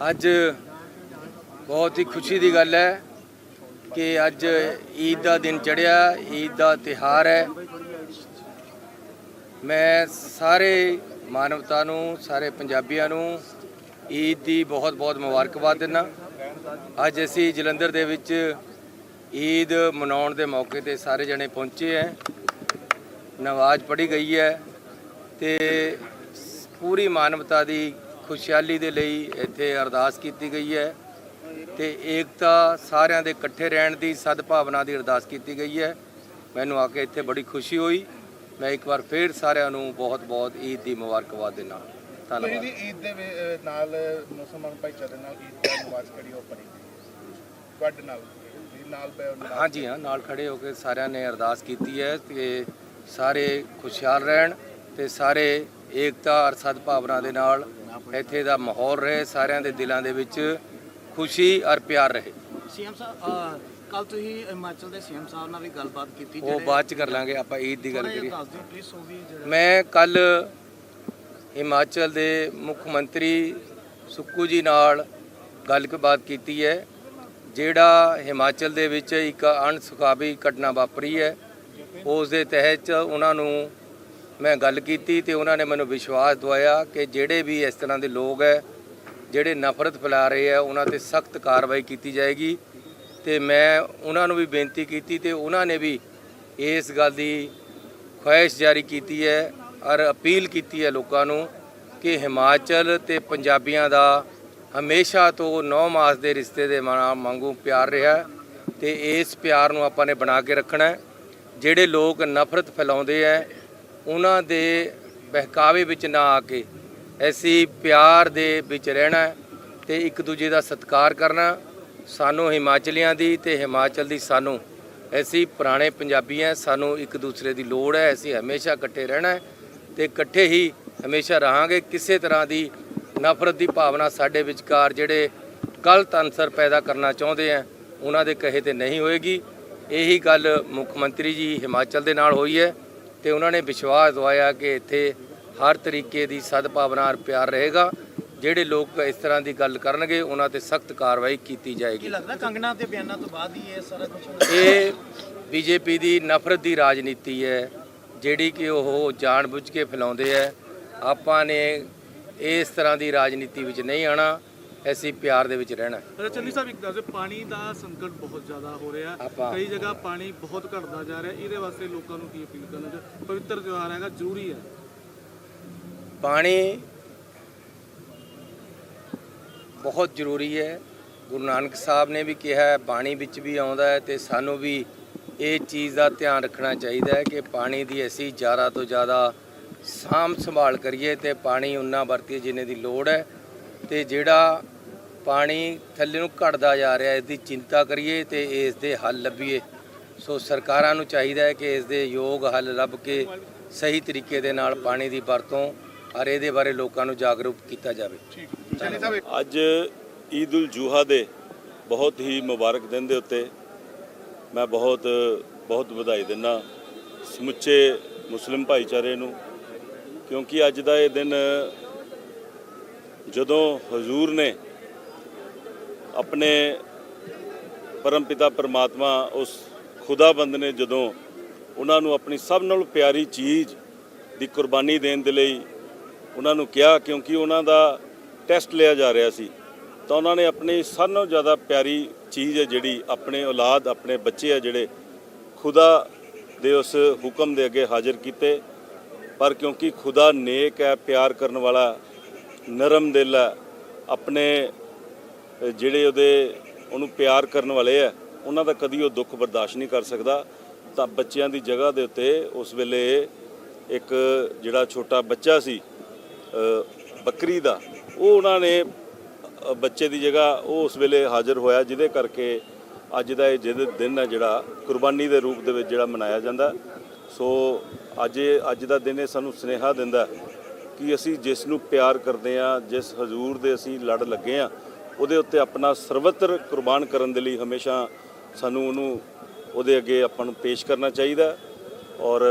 ਅੱਜ ਬਹੁਤ ਹੀ ਖੁਸ਼ੀ ਦੀ ਗੱਲ ਹੈ ਕਿ ਅੱਜ ਈਦ ਦਾ ਦਿਨ ਚੜਿਆ ਈਦ ਦਾ ਤਿਹਾਰ ਹੈ। ਮੈਂ ਸਾਰੇ ਮਾਨਵਤਾ ਨੂੰ, ਸਾਰੇ ਪੰਜਾਬੀਆਂ ਨੂੰ ਈਦ ਦੀ ਬਹੁਤ ਬਹੁਤ ਮੁਬਾਰਕਬਾਦ ਦਿੰਦਾ ਅੱਜ ਅਸੀਂ ਜਲੰਧਰ ਦੇ ਵਿੱਚ ਈਦ ਮਨਾਉਣ ਦੇ ਮੌਕੇ ਤੇ ਸਾਰੇ ਜਣੇ ਪਹੁੰਚੇ ਹੈ। ਨਮਾਜ਼ ਪੜ੍ਹੀ ਗਈ ਹੈ ਤੇ ਪੂਰੀ ਮਾਨਵਤਾ ਦੀ ਖੁਸ਼ਹਾਲੀ ਦੇ ਲਈ ਇੱਥੇ ਅਰਦਾਸ ਕੀਤੀ ਗਈ ਹੈ ਤੇ ਏਕਤਾ ਸਾਰਿਆਂ ਦੇ ਇਕੱਠੇ ਰਹਿਣ ਦੀ ਸਦਭਾਵਨਾ ਦੀ ਅਰਦਾਸ ਕੀਤੀ ਗਈ ਹੈ। ਮੈਨੂੰ ਆ ਕੇ ਇੱਥੇ ਬੜੀ ਖੁਸ਼ੀ ਹੋਈ। ਮੈਂ ਇੱਕ ਵਾਰ ਫੇਰ ਸਾਰਿਆਂ ਨੂੰ ਬਹੁਤ-ਬਹੁਤ ਈਦ ਦੀ ਮੁਬਾਰਕਬਾਦ ਤੁਸੀਂ ਧੰਨਵਾਦ। ਵੀ ਈਦ ਦੇ ਨਾਲ ਮੁਸਲਮਾਨ ਭਾਈਚਾਰੇ ਨਾਲ ਈਦ ਦਾ ਨਮਾਜ਼ ਕਰੀ ਹੋ ਪੜੀ ਤੁਹਾਡੇ ਨਾਲ ਨਾਲ ਹਾਂਜੀ ਹਾਂ। ਨਾਲ ਖੜੇ ਹੋ ਕੇ ਸਾਰਿਆਂ ਨੇ ਅਰਦਾਸ ਕੀਤੀ ਹੈ ਕਿ ਸਾਰੇ ਖੁਸ਼ਹਾਲ ਰਹਿਣ ਤੇ ਸਾਰੇ ਏਕਤਾ ਅਰ ਸਦਭਾਵਨਾ ਦੇ ਨਾਲ ਇੱਥੇ ਦਾ ਮਾਹੌਲ ਰਹੇ ਸਾਰਿਆਂ ਦੇ ਦਿਲਾਂ ਦੇ ਵਿੱਚ ਖੁਸ਼ੀ ਅਰ ਪਿਆਰ ਰਹੇ। ਸੀਐਮ ਸਾਹਿਬ ਕੱਲ ਤੁਸੀਂ ਹਿਮਾਚਲ ਦੇ ਸੀਐਮ ਸਾਹਿਬ ਨਾਲ ਵੀ ਗੱਲਬਾਤ ਕੀਤੀ ਉਹ ਬਾਅਦ ਚ ਕਰ ਲਾਂਗੇ ਆਪਾਂ ਈਦ ਦੀ ਗੱਲ ਕਰੀਏ। ਮੈਂ ਕੱਲ ਹਿਮਾਚਲ ਦੇ ਮੁੱਖ ਮੰਤਰੀ ਸੁੱਕੂ ਜੀ ਨਾਲ ਗੱਲਬਾਤ ਕੀਤੀ ਹੈ ਜਿਹੜਾ ਹਿਮਾਚਲ ਦੇ ਵਿੱਚ ਇੱਕ ਅਣਸੁਖਾਵੀ ਘਟਨਾ ਵਾਪਰੀ ਹੈ ਉਸ ਦੇ ਤਹਿਤ ਉਹਨਾਂ ਨੂੰ ਮੈਂ ਗੱਲ ਕੀਤੀ ਤੇ ਉਹਨਾਂ ਨੇ ਮੈਨੂੰ ਵਿਸ਼ਵਾਸ ਦਵਾਇਆ ਕਿ ਜਿਹੜੇ ਵੀ ਇਸ ਤਰ੍ਹਾਂ ਦੇ ਲੋਕ ਹੈ, ਜਿਹੜੇ ਨਫ਼ਰਤ ਫੈਲਾ ਰਹੇ ਆ ਉਹਨਾਂ ਤੇ ਸਖਤ ਕਾਰਵਾਈ ਕੀਤੀ ਜਾਏਗੀ। ਤੇ ਮੈਂ ਉਹਨਾਂ ਨੂੰ ਵੀ ਬੇਨਤੀ ਕੀਤੀ ਤੇ ਉਹਨਾਂ ਨੇ ਵੀ ਇਸ ਗੱਲ ਦੀ ਖੁਆਇਸ਼ ਜਾਰੀ ਕੀਤੀ ਹੈ ਔਰ ਅਪੀਲ ਕੀਤੀ ਹੈ ਲੋਕਾਂ ਨੂੰ ਕਿ ਹਿਮਾਚਲ ਤੇ ਪੰਜਾਬੀਆਂ ਦਾ ਹਮੇਸ਼ਾ ਤੋਂ ਨੌ ਮਾਸ ਦੇ ਰਿਸ਼ਤੇ ਦੇ ਮਾ- ਪਿਆਰ ਰਿਹਾ ਹੈ ਤੇ ਇਸ ਪਿਆਰ ਨੂੰ ਆਪਾਂ ਨੇ ਬਣਾ ਕੇ ਰੱਖਣਾ ਜਿਹੜੇ ਲੋਕ ਨਫ਼ਰਤ ਫੈਲਾਉਂਦੇ ਹੈ ਉਹਨਾਂ ਦੇ ਬਹਿਕਾਵੇ ਵਿੱਚ ਨਾ ਆ ਕੇ ਅਸੀਂ ਪਿਆਰ ਦੇ ਵਿੱਚ ਰਹਿਣਾ ਹੈ ਤੇ ਇੱਕ ਦੂਜੇ ਦਾ ਸਤਿਕਾਰ ਕਰਨਾ ਸਾਨੂੰ ਹਿਮਾਚਲੀਆਂ ਦੀ ਤੇ ਹਿਮਾਚਲ ਦੀ ਸਾਨੂੰ ਅਸੀਂ ਪੁਰਾਣੇ ਪੰਜਾਬੀ ਹਾਂ ਸਾਨੂੰ ਇੱਕ ਦੂਸਰੇ ਦੀ ਲੋੜ ਹੈ, ਅਸੀਂ ਹਮੇਸ਼ਾ ਇਕੱਠੇ ਰਹਿਣਾ ਹੈ ਤੇ ਇਕੱਠੇ ਹੀ ਹਮੇਸ਼ਾ ਰਹਾਂਗੇ। ਕਿਸੇ ਤਰ੍ਹਾਂ ਦੀ ਨਫ਼ਰਤ ਦੀ ਭਾਵਨਾ ਸਾਡੇ ਵਿਚਕਾਰ ਜਿਹੜੇ ਗਲਤ ਅਨਸਰ ਪੈਦਾ ਕਰਨਾ ਚਾਹੁੰਦੇ ਆ, ਉਹਨਾਂ ਦੇ ਕਹੇ ਤੇ ਨਹੀਂ ਹੋਏਗੀ। ਇਹੀ ਗੱਲ ਮੁੱਖ ਮੰਤਰੀ ਜੀ ਹਿਮਾਚਲ ਦੇ ਨਾਲ ਹੋਈ ਹੈ। ਤੇ ਉਹਨਾਂ ਨੇ ਵਿਸ਼ਵਾਸ ਦਵਾਇਆ ਕਿ ਇੱਥੇ ਹਰ ਤਰੀਕੇ ਦੀ ਸਦਭਾਵਨਾ ਔਰ ਪਿਆਰ ਰਹੇਗਾ। ਜਿਹੜੇ ਲੋਕ ਇਸ ਤਰ੍ਹਾਂ ਦੀ ਗੱਲ ਕਰਨਗੇ ਉਹਨਾਂ ਤੇ ਸਖਤ ਕਾਰਵਾਈ ਕੀਤੀ ਕੀ ਜਾਏਗੀ ਲੱਗਦਾ ਕੰਗਣਾ ਤੇ ਬਿਆਨਾਂ ਤੋਂ ਬਾਅਦ ਹੀ ਇਹ ਸਾਰਾ ਕੁਝ ਇਹ ਬੀਜੇਪੀ ਦੀ ਨਫ਼ਰਤ ਦੀ ਰਾਜਨੀਤੀ ਹੈ ਜਿਹੜੀ ਕਿ ਉਹ ਜਾਣਬੁੱਝ ਕੇ ਫੈਲਾਉਂਦੇ ਹੈ। ਆਪਾਂ ਨੇ ਇਸ ਤਰ੍ਹਾਂ ਦੀ ਰਾਜਨੀਤੀ ਵਿੱਚ ਨਹੀਂ ਆਣਾ ਅਸੀਂ ਪਿਆਰ ਦੇ ਵਿੱਚ ਰਹਿਣਾ। ਅੱਛਾ ਚੰਨੀ ਸਾਹਿਬ ਇੱਕ ਦੱਸੋ ਪਾਣੀ ਦਾ ਸੰਕਟ ਬਹੁਤ ਜ਼ਿਆਦਾ ਹੋ ਰਿਹਾ। ਆਪਾਂ- ਕਈ ਜਗ੍ਹਾ ਪਾਣੀ ਬਹੁਤ ਘਟਦਾ ਜਾ ਰਿਹਾ। ਇਹਦੇ ਵਾਸਤੇ ਲੋਕਾਂ ਨੂੰ ਕੀ ਅਪੀਲ ਕਰਨਾ ਚਾਹੁੰਦੇ ਪਵਿੱਤਰ ਤਿਉਹਾਰ ਹੈਗਾ ਜ਼ਰੂਰੀ ਹੈ। ਪਾਣੀ ਬਹੁਤ ਜ਼ਰੂਰੀ ਹੈ। ਗੁਰੂ ਨਾਨਕ ਸਾਹਿਬ ਨੇ ਵੀ ਕਿਹਾ ਹੈ ਬਾਣੀ ਵਿੱਚ ਵੀ ਆਉਂਦਾ ਹੈ ਤੇ ਸਾਨੂੰ ਵੀ ਇਹ ਚੀਜ਼ ਦਾ ਧਿਆਨ ਰੱਖਣਾ ਚਾਹੀਦਾ ਹੈ ਕਿ ਪਾਣੀ ਦੀ ਅਸੀਂ ਜ਼ਿਆਦਾ ਤੋਂ ਜ਼ਿਆਦਾ ਸਾਂਭ ਸੰਭਾਲ ਕਰੀਏ ਤੇ ਪਾਣੀ ਉਨਾ ਵਰਤੀਏ ਜਿੰਨੇ ਦੀ ਲੋੜ ਹੈ ਤੇ ਜਿਹੜਾ ਪਾਣੀ ਥੱਲੇ ਨੂੰ ਘਟਦਾ ਜਾ ਰਿਹਾ, ਇਸ ਦੀ ਚਿੰਤਾ ਕਰੀਏ ਤੇ ਇਸ ਦੇ ਹੱਲ ਲੱਭੀਏ। ਸੋ ਸਰਕਾਰਾਂ ਨੂੰ ਚਾਹੀਦਾ ਹੈ ਕਿ ਇਸ ਦੇ ਯੋਗ ਹੱਲ ਲੱਭ ਕੇ ਸਹੀ ਤਰੀਕੇ ਦੇ ਨਾਲ ਪਾਣੀ ਦੀ ਵਰਤੋਂ ਔਰ ਇਹਦੇ ਬਾਰੇ ਲੋਕਾਂ ਨੂੰ ਜਾਗਰੂਕ ਕੀਤਾ ਜਾਵੇ। ਅੱਜ ਈਦ ਉਲ ਜੁਹਾ ਦੇ ਬਹੁਤ ਹੀ ਮੁਬਾਰਕ ਦਿਨ ਦੇ ਉੱਤੇ ਮੈਂ ਬਹੁਤ ਬਹੁਤ ਵਧਾਈ ਦਿੰਦਾ ਸਮੁੱਚੇ ਮੁਸਲਿਮ ਭਾਈਚਾਰੇ ਨੂੰ, ਕਿਉਂਕਿ ਅੱਜ ਦਾ ਇਹ ਦਿਨ ਜਦੋਂ ਹਜ਼ੂਰ ਨੇ ਆਪਣੇ ਪਰਮ ਪਿਤਾ ਪਰਮਾਤਮਾ ਉਸ ਖੁਦਾਬੰਦ ਨੇ ਜਦੋਂ ਉਹਨਾਂ ਨੂੰ ਆਪਣੀ ਸਭ ਨਾਲੋਂ ਪਿਆਰੀ ਚੀਜ਼ ਦੀ ਕੁਰਬਾਨੀ ਦੇਣ ਦੇ ਲਈ ਉਹਨਾਂ ਨੂੰ ਕਿਹਾ, ਕਿਉਂਕਿ ਉਹਨਾਂ ਦਾ ਟੈਸਟ ਲਿਆ ਜਾ ਰਿਹਾ ਸੀ, ਤਾਂ ਉਹਨਾਂ ਨੇ ਆਪਣੀ ਸਭ ਨਾਲੋਂ ਜ਼ਿਆਦਾ ਪਿਆਰੀ ਚੀਜ਼ ਹੈ ਜਿਹੜੀ ਆਪਣੇ ਔਲਾਦ, ਆਪਣੇ ਬੱਚੇ ਆ ਜਿਹੜੇ ਖੁਦਾ ਦੇ ਉਸ ਹੁਕਮ ਦੇ ਅੱਗੇ ਹਾਜ਼ਰ ਕੀਤੇ। ਪਰ ਕਿਉਂਕਿ ਖੁਦਾ ਨੇਕ ਹੈ, ਪਿਆਰ ਕਰਨ ਵਾਲਾ, ਨਰਮ ਦਿਲ ਹੈ, ਆਪਣੇ ਜਿਹੜੇ ਉਹਦੇ ਉਹਨੂੰ ਪਿਆਰ ਕਰਨ ਵਾਲੇ ਆ, ਉਹਨਾਂ ਦਾ ਕਦੀ ਉਹ ਦੁੱਖ ਬਰਦਾਸ਼ਤ ਨਹੀਂ ਕਰ ਸਕਦਾ। ਤਾਂ ਬੱਚਿਆਂ ਦੀ ਜਗ੍ਹਾ ਦੇ ਉੱਤੇ ਉਸ ਵੇਲੇ ਇੱਕ ਜਿਹੜਾ ਛੋਟਾ ਬੱਚਾ ਸੀ ਬੱਕਰੀ ਦਾ, ਉਹ ਉਹਨਾਂ ਨੇ ਬੱਚੇ ਦੀ ਜਗ੍ਹਾ ਉਹ ਉਸ ਵੇਲੇ ਹਾਜ਼ਰ ਹੋਇਆ, ਜਿਹਦੇ ਕਰਕੇ ਅੱਜ ਦਾ ਇਹ ਜਿਹਦੇ ਦਿਨ ਹੈ ਜਿਹੜਾ ਕੁਰਬਾਨੀ ਦੇ ਰੂਪ ਦੇ ਵਿੱਚ ਜਿਹੜਾ ਮਨਾਇਆ ਜਾਂਦਾ। ਸੋ ਅੱਜ ਇਹ- ਅੱਜ ਦਾ ਦਿਨ ਇਹ ਸਾਨੂੰ ਸੁਨੇਹਾ ਦਿੰਦਾ ਕਿ ਅਸੀਂ ਜਿਸ ਨੂੰ ਪਿਆਰ ਕਰਦੇ ਆ ਜਿਸ ਹਜ਼ੂਰ ਦੇ ਅਸੀਂ ਲੜ ਲੱਗੇ ਆ ਉਹਦੇ ਉੱਤੇ ਆਪਣਾ ਸਰਵਤਰ ਕੁਰਬਾਨ ਕਰਨ ਦੇ ਲਈ ਹਮੇਸ਼ਾ ਸਾਨੂੰ ਉਹਨੂੰ ਉਹਦੇ ਅੱਗੇ ਆਪਾਂ ਨੂੰ ਪੇਸ਼ ਕਰਨਾ ਚਾਹੀਦਾ ਔਰ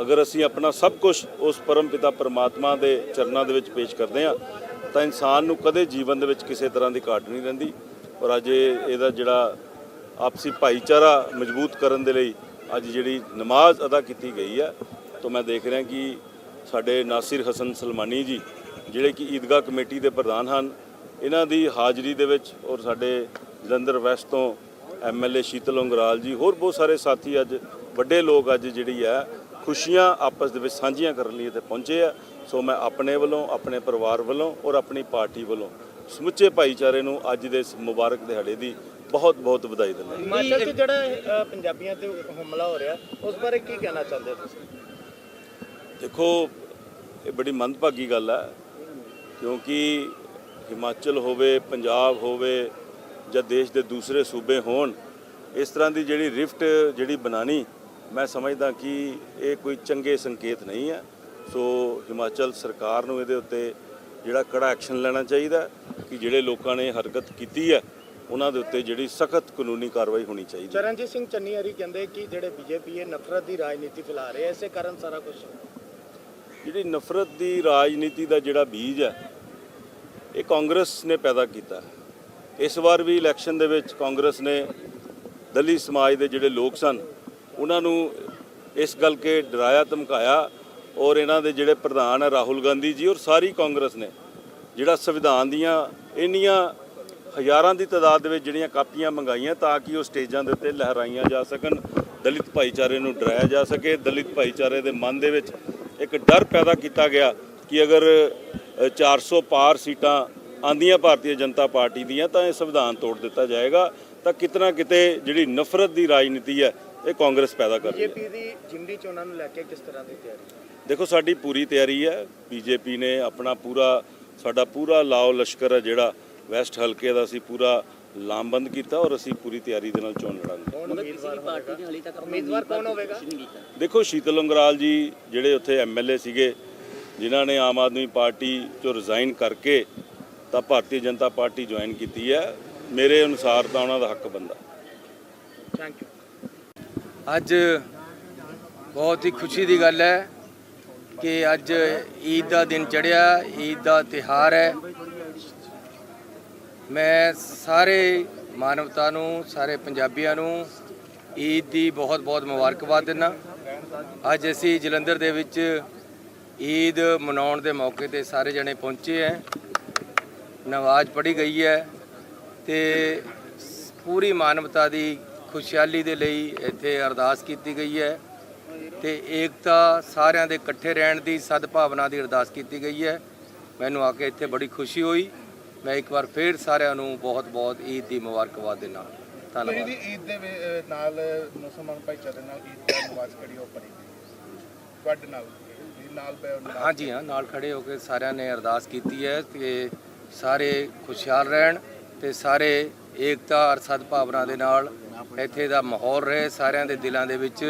ਅਗਰ ਅਸੀਂ ਆਪਣਾ ਸਭ ਕੁਝ ਉਸ ਪਰਮ ਪਿਤਾ ਪਰਮਾਤਮਾ ਦੇ ਚਰਨਾਂ ਦੇ ਵਿੱਚ ਪੇਸ਼ ਕਰਦੇ ਆ ਤਾਂ ਇਨਸਾਨ ਨੂੰ ਕਦੇ ਜੀਵਨ ਦੇ ਵਿੱਚ ਕਿਸੇ ਤਰ੍ਹਾਂ ਦੀ ਘਾਟ ਨਹੀਂ ਰਹਿੰਦੀ। ਔਰ ਅੱਜ ਇਹਦਾ ਜਿਹੜਾ ਆਪਸੀ ਭਾਈਚਾਰਾ ਮਜ਼ਬੂਤ ਕਰਨ ਦੇ ਲਈ ਅੱਜ ਜਿਹੜੀ ਨਮਾਜ਼ ਅਦਾ ਕੀਤੀ ਗਈ ਹੈ, ਤਾਂ ਮੈਂ ਦੇਖ ਰਿਹਾ ਕਿ ਸਾਡੇ ਨਾਸਿਰ ਹਸਨ ਸਲਮਾਨੀ ਜੀ, ਜਿਹੜੇ ਕਿ ਈਦਗਾਹ ਕਮੇਟੀ ਦੇ ਪ੍ਰਧਾਨ ਹਨ ਇਹਨਾਂ ਦੀ ਹਾਜ਼ਰੀ ਦੇ ਵਿੱਚ ਔਰ ਸਾਡੇ ਜਲੰਧਰ ਵੈਸਟ ਤੋਂ ਐਮਐਲਏ ਸ਼ੀਤਲ ਉਂਗਰਾਲ ਜੀ ਹੋਰ ਬਹੁਤ ਸਾਰੇ ਸਾਥੀ ਅੱਜ ਵੱਡੇ ਲੋਕ ਅੱਜ ਜਿਹੜੀ ਹੈ ਖੁਸ਼ੀਆਂ ਆਪਸ ਦੇ ਵਿੱਚ ਸਾਂਝੀਆਂ ਕਰਨ ਲਈ ਇੱਥੇ ਪਹੁੰਚੇ ਆ। ਸੋ ਮੈਂ ਆਪਣੇ ਵੱਲੋਂ ਆਪਣੇ ਪਰਿਵਾਰ ਵੱਲੋਂ ਔਰ ਆਪਣੀ ਪਾਰਟੀ ਵੱਲੋਂ ਸਮੁੱਚੇ ਭਾਈਚਾਰੇ ਨੂੰ ਅੱਜ ਦੇ ਇਸ ਮੁਬਾਰਕ ਦਿਹਾੜੇ ਦੀ ਬਹੁਤ ਬਹੁਤ ਵਧਾਈ ਦਿੰਦਾ ਹਿਮਾਚਲ 'ਚ ਜਿਹੜਾ ਪੰਜਾਬੀਆਂ ਤੇ ਹਮਲਾ ਹੋ ਰਿਹਾ ਉਸ ਬਾਰੇ ਕੀ ਕਹਿਣਾ ਚਾਹੁੰਦੇ ਹੋ ਤੁਸੀਂ? ਦੇਖੋ ਇਹ ਬੜੀ ਮੰਦਭਾਗੀ ਗੱਲ ਹੈ ਕਿਉਂਕਿ ਹਿਮਾਚਲ ਹੋਵੇ ਪੰਜਾਬ ਹੋਵੇ ਜਾਂ ਦੇਸ਼ ਦੇ ਦੂਸਰੇ ਸੂਬੇ ਹੋਣ ਇਸ ਤਰ੍ਹਾਂ ਦੀ ਜਿਹੜੀ ਰਿਫਟ ਜਿਹੜੀ ਬਣਾਣੀ ਮੈਂ ਸਮਝਦਾ ਕਿ ਇਹ ਕੋਈ ਚੰਗੇ ਸੰਕੇਤ ਨਹੀਂ ਹੈ। ਸੋ ਹਿਮਾਚਲ ਸਰਕਾਰ ਨੂੰ ਇਹਦੇ ਉੱਤੇ ਜਿਹੜਾ ਕੜਾ ਐਕਸ਼ਨ ਲੈਣਾ ਚਾਹੀਦਾ ਕਿ ਜਿਹੜੇ ਲੋਕਾਂ ਨੇ ਹਰਕਤ ਕੀਤੀ ਹੈ ਉਹਨਾਂ ਦੇ ਉੱਤੇ ਜਿਹੜੀ ਸਖਤ ਕਾਨੂੰਨੀ ਕਾਰਵਾਈ ਹੋਣੀ ਚਾਹੀਦੀ ਹੈ। ਚਰਨਜੀਤ ਸਿੰਘ ਚੰਨੀ ਹਰੀ ਕਹਿੰਦੇ ਕਿ ਜਿਹੜੇ ਬੀਜੇਪੀ ਇਹ ਨਫ਼ਰਤ ਦੀ ਰਾਜਨੀਤੀ ਫੈਲਾ ਰਹੇ ਐ ਇਸੇ ਕਾਰਨ ਸਾਰਾ ਕੁਝ ਜਿਹੜੀ ਨਫ਼ਰਤ ਦੀ ਰਾਜਨੀਤੀ ਦਾ ਜਿਹੜਾ ਬੀਜ ਹੈ ਇਹ ਕਾਂਗਰਸ ਨੇ ਪੈਦਾ ਕੀਤਾ। ਇਸ ਵਾਰ ਵੀ ਇਲੈਕਸ਼ਨ ਦੇ ਵਿੱਚ ਕਾਂਗਰਸ ਨੇ ਦਲਿਤ ਸਮਾਜ ਦੇ ਜਿਹੜੇ ਲੋਕ ਸਨ, ਉਹਨਾਂ ਨੂੰ ਇਸ ਗੱਲ ਕੇ ਡਰਾਇਆ, ਧਮਕਾਇਆ ਔਰ ਇਹਨਾਂ ਦੇ ਜਿਹੜੇ ਪ੍ਰਧਾਨ ਹੈ ਰਾਹੁਲ ਗਾਂਧੀ ਜੀ ਔਰ ਸਾਰੀ ਕਾਂਗਰਸ ਨੇ, ਜਿਹੜਾ ਸੰਵਿਧਾਨ ਦੀਆਂ ਇੰਨੀਆਂ ਹਜ਼ਾਰਾਂ ਦੀ ਤਾਦਾਦ ਦੇ ਵਿੱਚ ਜਿਹੜੀਆਂ ਕਾਪੀਆਂ ਮੰਗਾਈਆਂ ਤਾਂ ਕਿ ਉਹ ਸਟੇਜਾਂ ਦੇ ਉੱਤੇ ਲਹਿਰਾਈਆਂ ਜਾ ਸਕਣ, ਦਲਿਤ ਭਾਈਚਾਰੇ ਨੂੰ ਡਰਾਇਆ ਜਾ ਸਕੇ, ਦਲਿਤ ਭਾਈਚਾਰੇ ਦੇ ਮਨ ਦੇ ਵਿੱਚ ਇੱਕ ਡਰ ਪੈਦਾ ਕੀਤਾ ਗਿਆ ਕਿ ਅਗਰ 400 ਪਾਰ ਸੀਟਾਂ ਆਂਦੀਆਂ ਭਾਰਤੀ ਜਨਤਾ ਪਾਰਟੀ ਦੀਆਂ ਤਾਂ ਇਹ ਸੰਵਿਧਾਨ ਤੋੜ ਦਿੱਤਾ ਜਾਏਗਾ। ਤਾਂ ਕਿਤਨਾ ਕਿਤੇ ਜਿਹੜੀ ਨਫ਼ਰਤ ਦੀ ਰਾਜਨੀਤੀ ਹੈ ਇਹ ਕਾਂਗਰਸ ਪੈਦਾ ਕਰ ਰਹੀ ਹੈ। ਬੀਜੇਪੀ ਦੀ ਜਿਮਨੀ ਚੋਣਾਂ ਨੂੰ ਲੈ ਕੇ ਕਿਸ ਤਰ੍ਹਾਂ ਦੀ ਤਿਆਰੀ? ਦੇਖੋ ਸਾਡੀ ਪੂਰੀ ਤਿਆਰੀ ਹੈ। ਬੀਜੇਪੀ ਨੇ ਆਪਣਾ ਪੂਰਾ ਸਾਡਾ ਪੂਰਾ ਲਾਓ ਲਸ਼ਕਰ ਹੈ ਜਿਹੜਾ ਵੈਸਟ ਹਲਕੇ ਦਾ ਅਸੀਂ ਪੂਰਾ ਲਾਮਬੰਦ ਕੀਤਾ ਔਰ ਅਸੀਂ ਪੂਰੀ ਤਿਆਰੀ ਦੇ ਨਾਲ ਚੋਣ ਲੜਾਂਗੇ। ਕੌਣ ਉਮੀਦਵਾਰ ਪਾਰਟੀ ਨੇ ਹਾਲੇ ਤੱਕ ਉਮੀਦਵਾਰ ਕੌਣ ਹੋਵੇਗਾ? ਦੇਖੋ ਸ਼ੀਤਲ ਉਂਗਰਾਲ ਜੀ ਜਿਹੜੇ ਉੱਥੇ ਐਮਐਲਏ ਸੀਗੇ ਜਿਨ੍ਹਾਂ ਨੇ ਆਮ ਆਦਮੀ ਪਾਰਟੀ ਚੋਂ ਰਿਜ਼ਾਈਨ ਕਰਕੇ ਤਾਂ ਭਾਰਤੀ ਜਨਤਾ ਪਾਰਟੀ ਜੁਆਇਨ ਕੀਤੀ ਹੈ ਮੇਰੇ ਅਨੁਸਾਰ ਤਾਂ ਉਹਨਾਂ ਦਾ ਹੱਕ ਬੰਦਾ। ਥੈਂਕ ਯੂ ਅੱਜ ਬਹੁਤ ਹੀ ਖੁਸ਼ੀ ਦੀ ਗੱਲ ਹੈ ਕਿ ਅੱਜ ਈਦ ਦਾ ਦਿਨ ਚੜਿਆ ਈਦ ਦਾ ਤਿਹਾਰ ਹੈ। ਮੈਂ ਸਾਰੇ ਮਾਨਵਤਾ ਨੂੰ ਸਾਰੇ ਪੰਜਾਬੀਆਂ ਨੂੰ ਈਦ ਦੀ ਬਹੁਤ ਬਹੁਤ ਮੁਬਾਰਕਬਾਦ ਦਿੰਦਾ। ਅੱਜ ਅਸੀਂ ਜਲੰਧਰ ਦੇ ਵਿੱਚ ਈਦ ਮਨਾਉਣ ਦੇ ਮੌਕੇ ਤੇ ਸਾਰੇ ਜਣੇ ਪਹੁੰਚੇ ਹੈ ਨਮਾਜ਼ ਪੜ੍ਹੀ ਗਈ ਹੈ ਤੇ ਪੂਰੀ ਮਾਨਵਤਾ ਦੀ ਖੁਸ਼ਹਾਲੀ ਦੇ ਲਈ ਇੱਥੇ ਅਰਦਾਸ ਕੀਤੀ ਗਈ ਹੈ ਤੇ ਏਕਤਾ ਸਾਰਿਆਂ ਦੇ ਇਕੱਠੇ ਰਹਿਣ ਦੀ ਸਦਭਾਵਨਾ ਦੀ ਅਰਦਾਸ ਕੀਤੀ ਗਈ ਹੈ ਮੈਨੂੰ ਆ ਕੇ ਇੱਥੇ ਬੜੀ ਖੁਸ਼ੀ ਹੋਈ। ਮੈਂ ਇੱਕ ਵਾਰ ਫੇਰ ਸਾਰਿਆਂ ਨੂੰ ਬਹੁਤ-ਬਹੁਤ ਈਦ ਦੀ ਮੁਬਾਰਕਬਾਦ ਦਿੰਦਾ ਤੁਸੀਂ ਧੰਨਵਾਦ। ਜੀ ਈਦ ਦੇ ਨਾਲ ਮੁਸਲਮਾਨ ਭਾਈਚਾਰੇ ਨਾਲ ਈਦ ਦਾ ਨਮਾਜ਼ ਕਿਹੜੀ ਉਹ ਪੜੀ ਤੁਹਾਡੇ ਨਾਲ। ਨਾਲ ਪੈ ਨਾਲ ਹਾਂਜੀ ਹਾਂ? ਨਾਲ ਖੜੇ ਹੋ ਕੇ ਸਾਰਿਆਂ ਨੇ ਅਰਦਾਸ ਕੀਤੀ ਹੈ ਕਿ ਸਾਰੇ ਖੁਸ਼ਹਾਲ ਰਹਿਣ ਤੇ ਸਾਰੇ ਏਕਤਾ ਅਰ ਸਦਭਾਵਨਾ ਦੇ ਨਾਲ ਇੱਥੇ ਦਾ ਮਾਹੌਲ ਰਹੇ ਸਾਰਿਆਂ ਦੇ ਦਿਲਾਂ ਦੇ ਵਿੱਚ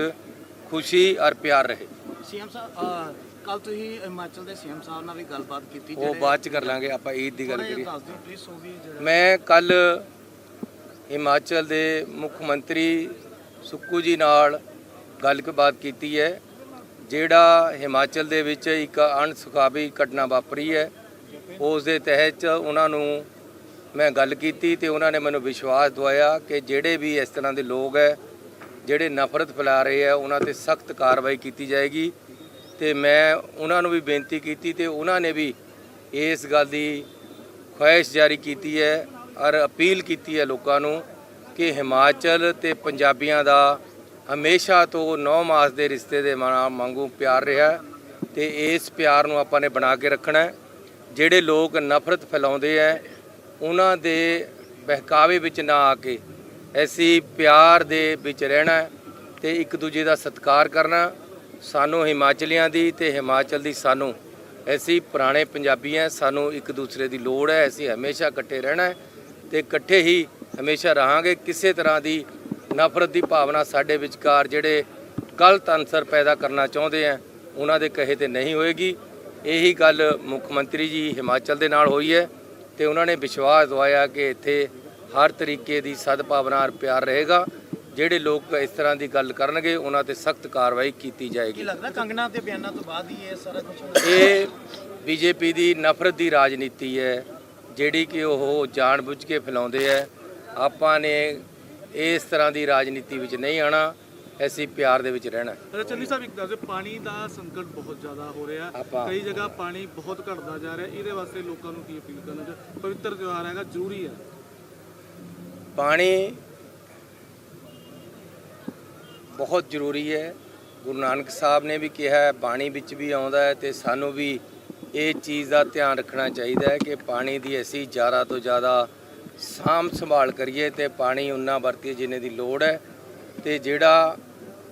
ਖੁਸ਼ੀ ਅਰ ਪਿਆਰ ਰਹੇ। ਸੀਐਮ ਸਾਹਿਬ ਕੱਲ ਤੁਸੀਂ ਹਿਮਾਚਲ ਦੇ ਸੀਐਮ ਸਾਹਿਬ ਨਾਲ ਵੀ ਗੱਲਬਾਤ ਕੀਤੀ ਉਹ ਬਾਅਦ ਚ ਕਰ ਲਾਂਗੇ ਆਪਾਂ ਈਦ ਦੀ ਗੱਲ ਕਰੀਏ। ਮੈਂ ਕੱਲ ਹਿਮਾਚਲ ਦੇ ਮੁੱਖ ਮੰਤਰੀ ਸੁੱਕੂ ਜੀ ਨਾਲ ਗੱਲਬਾਤ ਕੀਤੀ ਹੈ। ਜਿਹੜਾ ਹਿਮਾਚਲ ਦੇ ਵਿੱਚ ਇੱਕ ਅਣਸੁਖਾਵੀ ਘਟਨਾ ਵਾਪਰੀ ਹੈ ਉਸ ਦੇ ਤਹਿਤ ਉਹਨਾਂ ਨੂੰ ਮੈਂ ਗੱਲ ਕੀਤੀ ਤੇ ਉਹਨਾਂ ਨੇ ਮੈਨੂੰ ਵਿਸ਼ਵਾਸ ਦਵਾਇਆ ਕਿ ਜਿਹੜੇ ਵੀ ਇਸ ਤਰ੍ਹਾਂ ਦੇ ਲੋਕ ਹੈ, ਜਿਹੜੇ ਨਫ਼ਰਤ ਫੈਲਾ ਰਹੇ ਆ ਉਹਨਾਂ ਤੇ ਸਖਤ ਕਾਰਵਾਈ ਕੀਤੀ ਜਾਏਗੀ ਤੇ ਮੈਂ ਉਹਨਾਂ ਨੂੰ ਵੀ ਬੇਨਤੀ ਕੀਤੀ ਤੇ ਉਹਨਾਂ ਨੇ ਵੀ ਇਸ ਗੱਲ ਦੀ ਖੁਆਇਸ਼ ਜਾਰੀ ਕੀਤੀ ਹੈ ਔਰ ਅਪੀਲ ਕੀਤੀ ਹੈ ਲੋਕਾਂ ਨੂੰ ਕਿ ਹਿਮਾਚਲ ਤੇ ਪੰਜਾਬੀਆਂ ਦਾ ਹਮੇਸ਼ਾ ਤੋਂ ਨੌ ਮਾਸ ਦੇ ਰਿਸ਼ਤੇ ਦੇ ਮਾ- ਵਾਂਗੂ ਪਿਆਰ ਰਿਹਾ ਹੈ ਤੇ ਇਸ ਪਿਆਰ ਨੂੰ ਆਪਾਂ ਨੇ ਬਣਾ ਕੇ ਰੱਖਣਾ ਜਿਹੜੇ ਲੋਕ ਨਫ਼ਰਤ ਫੈਲਾਉਂਦੇ ਐ ਉਹਨਾਂ ਦੇ ਬਹਿਕਾਵੇ ਵਿੱਚ ਨਾ ਆ ਕੇ ਅਸੀਂ ਪਿਆਰ ਦੇ ਵਿੱਚ ਰਹਿਣਾ ਹੈ ਤੇ ਇੱਕ ਦੂਜੇ ਦਾ ਸਤਿਕਾਰ ਕਰਨਾ ਸਾਨੂੰ ਹਿਮਾਚਲੀਆਂ ਦੀ ਤੇ ਹਿਮਾਚਲ ਦੀ ਸਾਨੂੰ ਅਸੀਂ ਪੁਰਾਣੇ ਪੰਜਾਬੀ ਹਾਂ, ਸਾਨੂੰ ਇੱਕ ਦੂਸਰੇ ਦੀ ਲੋੜ ਹੈ, ਅਸੀਂ ਹਮੇਸ਼ਾ ਇਕੱਠੇ ਰਹਿਣਾ ਹੈ ਤੇ ਇਕੱਠੇ ਹੀ ਹਮੇਸ਼ਾ ਰਹਾਂਗੇ। ਕਿਸੇ ਤਰ੍ਹਾਂ ਦੀ ਨਫ਼ਰਤ ਦੀ ਭਾਵਨਾ ਸਾਡੇ ਵਿਚਕਾਰ ਜਿਹੜੇ ਗਲਤ ਅਨਸਰ ਪੈਦਾ ਕਰਨਾ ਚਾਹੁੰਦੇ ਆ ਉਹਨਾਂ ਦੇ ਕਹੇ ਤੇ ਨਹੀਂ ਹੋਏਗੀ। ਇਹੀ ਗੱਲ ਮੁੱਖ ਮੰਤਰੀ ਜੀ ਹਿਮਾਚਲ ਦੇ ਨਾਲ ਹੋਈ ਹੈ ਤੇ ਉਹਨਾਂ ਨੇ ਵਿਸ਼ਵਾਸ ਦਵਾਇਆ ਕਿ ਇੱਥੇ ਹਰ ਤਰੀਕੇ ਦੀ ਸਦਭਾਵਨਾ ਔਰ ਪਿਆਰ ਰਹੇਗਾ। ਜਿਹੜੇ ਲੋਕ ਇਸ ਤਰ੍ਹਾਂ ਦੀ ਗੱਲ ਕਰਨਗੇ ਉਹਨਾਂ ਤੇ ਸਖਤ ਕਾਰਵਾਈ ਕੀਤੀ ਕੀ ਜਾਏਗੀ ਲੱਗਦਾ ਕੰਗਨਾ ਦੇ ਬਿਆਨਾਂ ਤੋਂ ਬਾਅਦ ਹੀ ਇਹ ਸਾਰਾ ਕੁਝ ਇਹ ਬੀਜੇਪੀ ਦੀ ਨਫ਼ਰਤ ਦੀ ਰਾਜਨੀਤੀ ਹੈ ਜਿਹੜੀ ਕਿ ਉਹ ਜਾਣਬੁੱਝ ਕੇ ਫੈਲਾਉਂਦੇ ਹੈ। ਆਪਾਂ ਨੇ ਇਸ ਤਰ੍ਹਾਂ ਦੀ ਰਾਜਨੀਤੀ ਵਿੱਚ ਨਹੀਂ ਆਣਾ ਅਸੀਂ ਪਿਆਰ ਦੇ ਵਿੱਚ ਰਹਿਣਾ। ਅੱਛਾ ਚੰਨੀ ਸਾਹਿਬ ਇੱਕ ਦੱਸ ਪਾਣੀ ਦਾ ਸੰਕਟ ਬਹੁਤ ਜ਼ਿਆਦਾ ਹੋ ਰਿਹਾ। ਕਈ ਜਗ੍ਹਾ ਪਾਣੀ ਬਹੁਤ ਘਟਦਾ ਜਾ ਰਿਹਾ। ਇਹਦੇ ਵਾਸਤੇ ਲੋਕਾਂ ਨੂੰ ਕੀ ਅਪੀਲ ਕਰਨਾ ਚਾਹੁੰਦੇ ਪਵਿੱਤਰ ਤਿਉਹਾਰ ਹੈਗਾ ਜ਼ਰੂਰੀ ਹੈ। ਪਾਣੀ ਬਹੁਤ ਜ਼ਰੂਰੀ ਹੈ। ਗੁਰੂ ਨਾਨਕ ਸਾਹਿਬ ਨੇ ਵੀ ਕਿਹਾ ਹੈ ਬਾਣੀ ਵਿੱਚ ਵੀ ਆਉਂਦਾ ਹੈ ਤੇ ਸਾਨੂੰ ਵੀ ਇਹ ਚੀਜ਼ ਦਾ ਧਿਆਨ ਰੱਖਣਾ ਚਾਹੀਦਾ ਹੈ ਕਿ ਪਾਣੀ ਦੀ ਅਸੀਂ ਜ਼ਿਆਦਾ ਤੋਂ ਜ਼ਿਆਦਾ ਸਾਂਭ ਸੰਭਾਲ ਕਰੀਏ ਤੇ ਪਾਣੀ ਉਨਾ ਵਰਤੀਏ ਜਿੰਨੇ ਦੀ ਲੋੜ ਹੈ ਤੇ ਜਿਹੜਾ